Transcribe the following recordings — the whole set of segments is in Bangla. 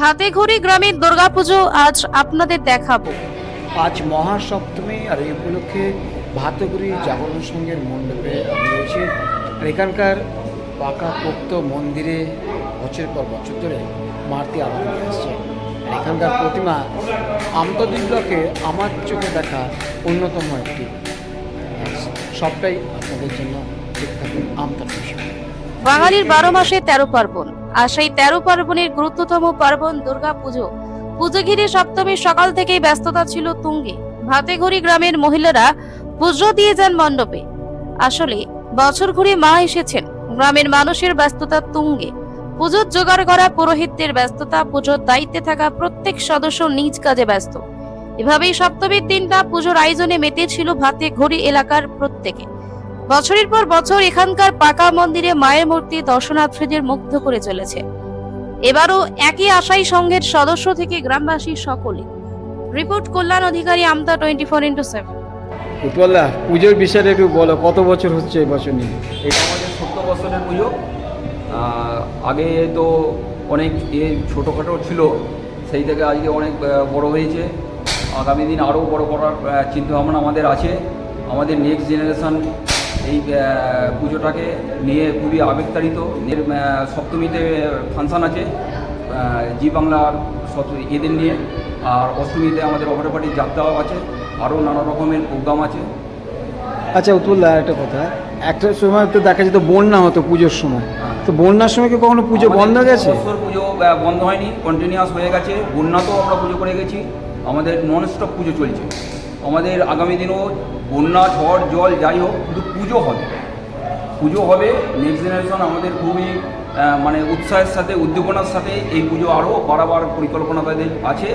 ভাতেঘড়ি গ্রামের দুর্গাপুজো আজ আপনাদের দেখাবো। আজ মহাসপ্তমী আর এই উপলক্ষে ভাতগুড়ি জাগরণ সংঘের মণ্ডপে আমি রয়েছি। আর এখানকার পাকা পোক্ত মন্দিরে বছরের পর বছর ধরে মারতি আরাধনা আসছে। আর এখানকার প্রতিমা আমতদ্বীপ ব্লকে আমার চোখে দেখা অন্যতম একটি সবটাই আপনাদের জন্য দেখতে বাঙালির বারো মাসে তেরো পার্বণ। আর সেই তেরো পার্বণের গুরুত্বতম পার্বণ দুর্গা পুজো। পুজো ঘিরে সপ্তমীর সকাল থেকেই ব্যস্ততা ছিল তুঙ্গে। ভাতেঘড়ি গ্রামের মহিলারা পুজো দিয়ে যান মণ্ডপে। আসলে বছর ঘুরে মা এসেছেন। গ্রামের মানুষের ব্যস্ততা তুঙ্গে। পুজোর জোগাড় করা পুরোহিতদের ব্যস্ততা, পুজোর দায়িত্বে থাকা প্রত্যেক সদস্য নিজ কাজে ব্যস্ত। এভাবেই সপ্তমীর দিনটা পুজোর আয়োজনে মেতেছিল ভাতে ঘড়ি এলাকার প্রত্যেকে। বছরের পর বছর এখানকার পাকা মন্দিরে মায়ের মূর্তি দর্শনার্থীদের মুগ্ধ করে চলেছে। এবারও একই আশাই সংঘের সদস্য থেকে গ্রামবাসী সকলে। Report Kalyan Adhikari Amta twenty four into seven. উৎপলদা পুজোর বিষয়টা একটু বলো কত বছর হচ্ছে এই বছর নিয়ে? এটা আমাদের সত্তর বছরের পুজো। আগে তো অনেক এ ছোটোখাটো ছিল সেই থেকে আজকে অনেক বড় হয়েছে। আগামী দিন আরও বড় করার চিন্তা ভাবনা আমাদের আছে। আমাদের নেক্সট জেনারেশন এই পুজোটাকে নিয়ে খুবই আবেগতাড়িত। এর সপ্তমীতে ফাংশান আছে জি বাংলার এদের নিয়ে। আর অষ্টমীতে আমাদের অপরে পার্টির যাত্রাও আছে আরও নানা রকমের প্রোগ্রাম আছে। আচ্ছা উৎপলদা একটা কথা। একটা সময় তো দেখা যেত বন্যা হতো পুজোর সময়। তো বন্যার সময় কি কখনো পুজো বন্ধ হয়ে গেছে পুজো বন্ধ হয়নি কন্টিনিউয়াস হয়ে গেছে। বন্যা তো আমরা পুজো করে গেছি। আমাদের নন স্টপ পুজো চলছে। আমাদের আগামী দিনেও বন্যা ঝড় জল যাই হোক কিন্তু পুজো হবে। পুজো হবে নেক্সট জেনারেশন আমাদের খুবই মানে উৎসাহের সাথে উদ্দীপনার সাথে এই পুজো আরও বাড়াবার পরিকল্পনা তাদের আছে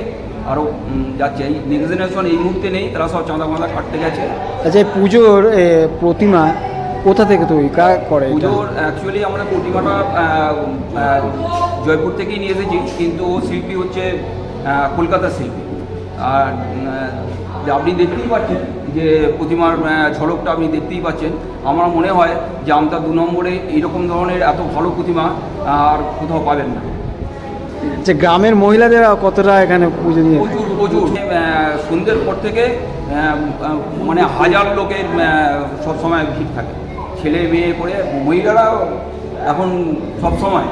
আরও যাচ্ছে। এই নেক্সট জেনারেশন এই মুহূর্তে নেই তারা সব চাঁদা মাঁদা কাটতে গেছে। আচ্ছা এই পুজোর প্রতিমা কোথা থেকে তৈরি কার করে পুজোর অ্যাকচুয়ালি আমরা প্রতিমাটা জয়পুর থেকেই নিয়ে এসেছি কিন্তু ও শিল্পী হচ্ছে কলকাতার শিল্পী। আর আপনি দেখতেই পাচ্ছেন যে প্রতিমার ঝলকটা আপনি দেখতেই পাচ্ছেন। আমার মনে হয় যে আমতা দু নম্বরে এইরকম ধরনের এত ভালো প্রতিমা আর কোথাও পাবেন না। যে গ্রামের মহিলাদের কতটা এখানে পুজো নিয়ে প্রচুর প্রচুর। সন্ধ্যের পর থেকে মানে হাজার লোকের সবসময় ভিড় থাকে। ছেলে মেয়ে করে মহিলারা এখন সব সময়